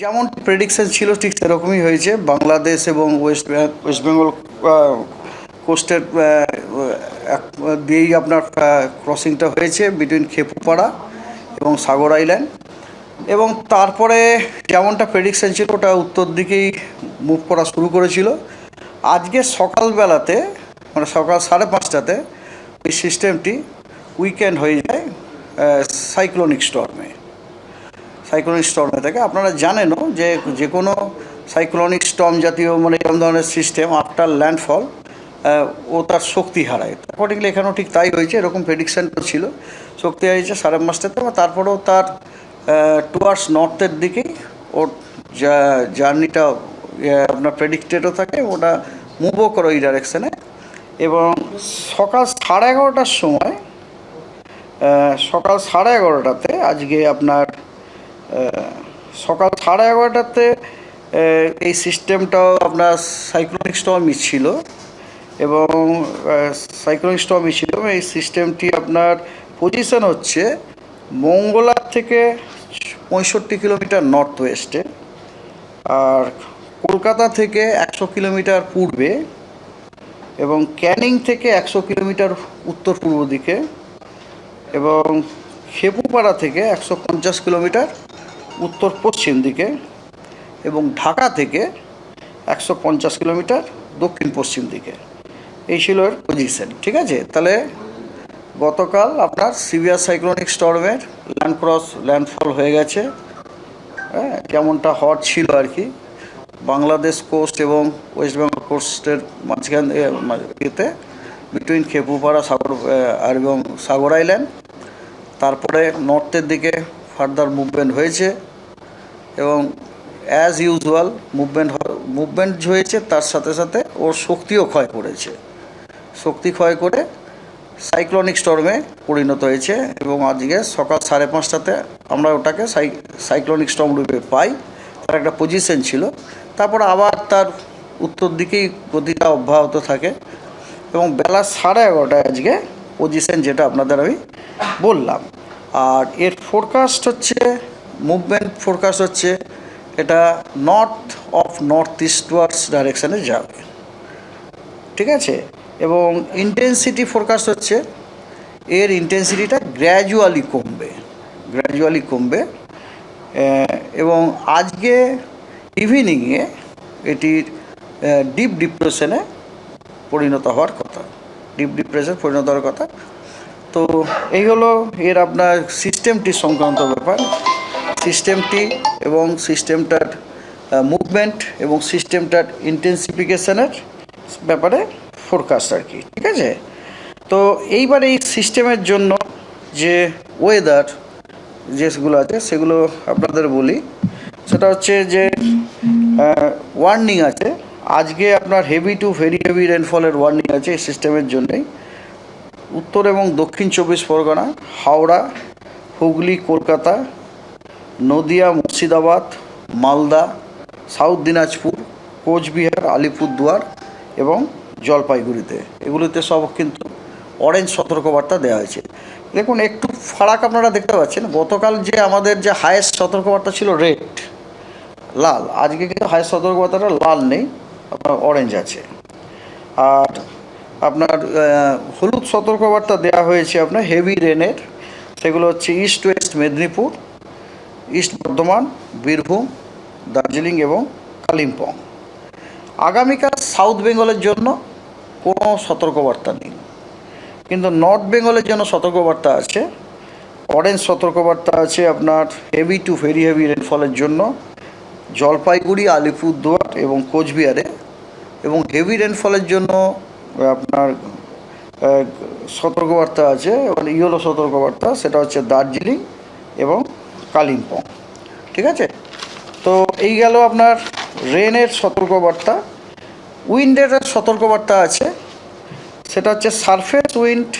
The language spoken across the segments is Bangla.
যেমন প্রেডিকশন ছিল, ঠিক সেরকমই হয়েছে। বাংলাদেশ এবং ওয়েস্ট ওয়েস্ট বেঙ্গল কোস্টের দিয়েই আপনার ক্রসিংটা হয়েছে বিটুইন খেপুপাড়া এবং সাগর আইল্যান্ড এবং তারপরে যেমনটা প্রেডিকশন ছিল, ওটা উত্তর দিকেই মুভ করা শুরু করেছিল। আজকে সকালবেলাতে মানে সকাল সাড়ে পাঁচটাতে, ওই সিস্টেমটি উইকেন্ড হয়ে যায় সাইক্লোনিক স্টর্মে সাইক্লোনিক স্টর্মে থাকে আপনারা জানেনও যে যে কোনো সাইক্লোনিক স্টর্ম জাতীয় মানে এরকম ধরনের সিস্টেম আফটার ল্যান্ডফল ও তার শক্তি হারায়। অ্যাকর্ডিংলি এখানেও ঠিক তাই হয়েছে, এরকম প্রেডিকশানটা ছিল। শক্তি হারিয়েছে সাড়ে বা তারপরেও তার টুয়ার্ডস নর্থের দিকেই ওর জার্নিটা আপনার প্রেডিক্টেডও থাকে, ওটা মুভও করে ওই ডাইরেকশানে এবং সকাল সাড়ে এগারোটার সময় সকাল সাড়ে এগারোটাতে আজকে আপনার সকাল সাড়ে এগারোটাতে এই সিস্টেমটাও আপনার সাইক্লোনিক স্টর্মই ছিল এবং সাইক্লোনিক স্টর্মই ছিল এই সিস্টেমটি আপনার পজিশন হচ্ছে মঙ্গলার থেকে পঁয়ষট্টি কিলোমিটার নর্থ ওয়েস্টে আর কলকাতা থেকে একশো কিলোমিটার পূর্বে এবং ক্যানিং থেকে একশো কিলোমিটার উত্তর পূর্ব দিকে এবং খেপুপাড়া থেকে একশো পঞ্চাশ কিলোমিটার উত্তর পশ্চিম দিকে এবং ঢাকা থেকে একশো পঞ্চাশ কিলোমিটার দক্ষিণ পশ্চিম দিকে। এই ছিল এর পজিশন ঠিক আছে? তাহলে গতকাল আপনার সিভিয়ার সাইক্লোনিক স্টর্মের ল্যান্ড ক্রস ল্যান্ডফল হয়ে গেছে। হ্যাঁ কেমনটা হট ছিল আর কি। বাংলাদেশ কোস্ট এবং ওয়েস্ট বেঙ্গল কোস্টের মাঝখান ইয়েতে বিটুইন খেপুপাড়া সাগর আর এবং সাগর আইল্যান্ড তারপরে নর্থের দিকে ফার্দার মুভমেন্ট হয়েছে। এবং অ্যাজ ইউজুয়াল মুভমেন্ট মুভমেন্ট হয়েছে, তার সাথে সাথে ওর শক্তিও ক্ষয় করেছে। শক্তি ক্ষয় করে সাইক্লোনিক স্টর্মে পরিণত হয়েছে এবং আজকে সকাল সাড়ে পাঁচটাতে আমরা ওটাকে সাই সাইক্লোনিক স্টর্ম রূপে পাই। তার একটা পজিশন ছিল। তারপর আবার তার উত্তর দিকেই গতিটা অব্যাহত থাকে এবং বেলা সাড়ে এগারোটায় আজকে পজিশন যেটা আপনাদের আমি বললাম। আর এর ফোরকাস্ট হচ্ছে মুভমেন্ট ফোরকাস্ট হচ্ছে এটা নর্থ অফ নর্থ ইস্টওয়ার্ডস ডাইরেকশানে যাবে। ঠিক আছে? এবং ইন্টেন্সিটি ফোরকাস্ট হচ্ছে এর ইন্টেন্সিটিটা গ্র্যাজুয়ালি কমবে গ্র্যাজুয়ালি কমবে। এবং আজকে ইভিনিংয়ে এটির ডিপ ডিপ্রেশনে পরিণত হওয়ার কথা ডিপ ডিপ্রেশন পরিণত হওয়ার কথা। তো এই হলো এর আপনার সিস্টেমটি সংক্রান্ত ব্যাপার। সিস্টেমটি এবং সিস্টেমটার মুভমেন্ট এবং সিস্টেমটার ইন্টেন্সিফিকেশনের ব্যাপারে ফোরকাস্ট আর কি, ঠিক আছে? তো এইবার এই সিস্টেমের জন্য যে ওয়েদার যেগুলো আছে, সেগুলো আপনাদের বলি। সেটা হচ্ছে যে ওয়ার্নিং আছে। আজকে আপনার হেভি টু ভেরি হেভি রেনফলের ওয়ার্নিং আছে এই সিস্টেমের জন্যেই। উত্তর এবং দক্ষিণ চব্বিশ পরগনা, হাওড়া, হুগলি, কলকাতা নদিয়া, মুর্শিদাবাদ, মালদা, সাউথ দিনাজপুর, কোচবিহার, আলিপুরদুয়ার এবং জলপাইগুড়িতে। এগুলিতে সব কিন্তু অরেঞ্জ সতর্কবার্তা দেওয়া হয়েছে। দেখুন, একটু ফারাক আপনারা দেখতে পাচ্ছেন, গতকাল যে আমাদের যে হায়েস্ট সতর্কবার্তা ছিল রেড লাল, আজকে কিন্তু হায়েস্ট সতর্কবার্তাটা লাল নেই, আপনার অরেঞ্জ আছে। আর আপনার হলুদ সতর্কবার্তা দেওয়া হয়েছে আপনার হেভি রেনের সেগুলো হচ্ছে east west Medinipur east Bardhaman, Birbhum, Darjeeling এবং কালিম্পং। আগামীকাল সাউথ বেঙ্গলের জন্য কোনো সতর্কবার্তা নেই। কিন্তু নর্থ বেঙ্গলের জন্য সতর্কবার্তা আছে। অরেঞ্জ সতর্কবার্তা আছে আপনার হেভি টু ভেরি হেভি রেনফলের জন্য। জলপাইগুড়ি, আলিপুরদুয়ার এবং কোচবিহারে এবং হেভি রেনফলের জন্য আপনার সতর্কবার্তা আছে মানে ইয়েলো সতর্কবার্তা, সেটা হচ্ছে দার্জিলিং এবং কালিম্পং, ঠিক আছে? তো এই গেল আপনার রেনের সতর্কবার্তা। উইন্ডের সতর্কবার্তা আছে, সেটা হচ্ছে সারফেস উইন্ড।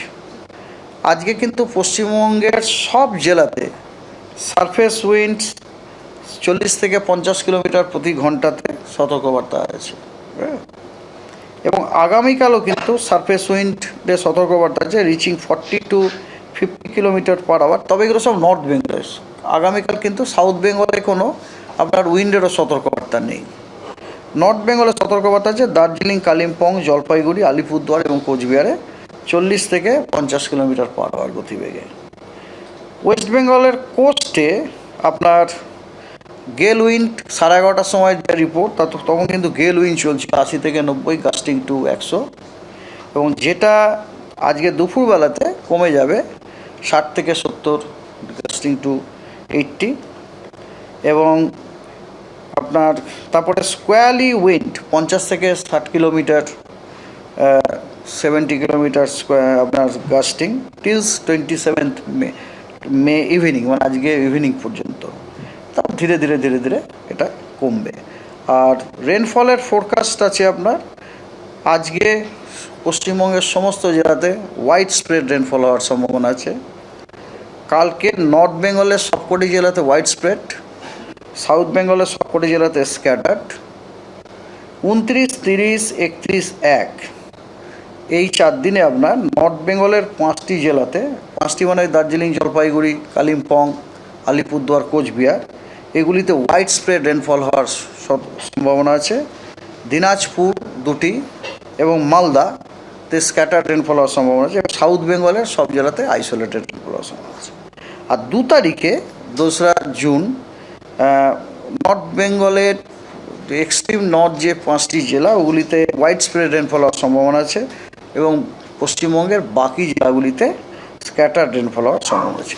আজকে কিন্তু পশ্চিমবঙ্গের সব জেলাতে সারফেস উইন্ড চল্লিশ থেকে পঞ্চাশ কিলোমিটার প্রতি ঘন্টাতে সতর্কবার্তা আছে হ্যাঁ? এবং আগামীকালও কিন্তু সারফেস উইন্ডের সতর্কবার্তা আছে reaching forty to fifty kilometre per hour তবে এগুলো সব নর্থ আগামীকাল কিন্তু সাউথ বেঙ্গলে কোনো আপনার উইন্ডেরও সতর্কবার্তা নেই। নর্থ বেঙ্গলের সতর্কবার্তা আছে দার্জিলিং, কালিম্পং, জলপাইগুড়ি, আলিপুরদুয়ার এবং কোচবিহারে চল্লিশ থেকে পঞ্চাশ কিলোমিটার পার হওয়ার গতিবেগে। ওয়েস্ট বেঙ্গলের কোস্টে আপনার গেল উইন্ড সাড়ে এগারোটার সময় যে রিপোর্ট, তা তখন কিন্তু গেল উইন্ড চলছিল আশি থেকে নব্বই, কাস্টিং টু একশো। এবং যেটা আজকে দুপুরবেলাতে কমে যাবে ষাট থেকে সত্তর কাস্টিং টু এইট্টি এবং আপনার তারপরে স্কোয়ারলি উইন্ড পঞ্চাশ থেকে ষাট কিলোমিটার সেভেন্টি কিলোমিটার স্কোয়ার আপনার gusting till twenty seventh May May evening মানে আজকে ইভিনিং পর্যন্ত। তারপর ধীরে ধীরে ধীরে ধীরে এটা কমবে। আর রেনফলের ফোরকাস্ট আছে আপনার, আজকে পশ্চিমবঙ্গের সমস্ত জেলাতে হোয়াইট স্প্রেড রেনফল হওয়ার সম্ভাবনা আছে। কালকে নর্থ বেঙ্গলের সবকটি জেলাতে হোয়াইট স্প্রেড সাউথ বেঙ্গলের সবকটি জেলাতে স্ক্যাটার্ড উনত্রিশ, তিরিশ, একত্রিশ, এক। এই চার দিনে আপনার নর্থ বেঙ্গলের পাঁচটি জেলাতে, পাঁচটি মানে দার্জিলিং, জলপাইগুড়ি, কালিম্পং, আলিপুরদুয়ার, কোচবিহার, এগুলিতে হোয়াইট স্প্রেড রেনফল হওয়ার সম্ভাবনা আছে। দিনাজপুর দুটি এবং মালদাতে স্ক্যাটার রেনফল হওয়ার সম্ভাবনা আছে সাউথ বেঙ্গলের সব জেলাতে আইসোলেটেড রেনফল হওয়ার সম্ভাবনা আছে। আর দু তারিখে, দোসরা জুন নর্থ বেঙ্গলের এক্সট্রিম নর্থ যে পাঁচটি জেলা, ওগুলিতে হোয়াইট স্প্রেড রেনফল হওয়ার সম্ভাবনা আছে এবং পশ্চিমবঙ্গের বাকি জেলাগুলিতে স্ক্যাটার রেনফল হওয়ার সম্ভাবনা আছে।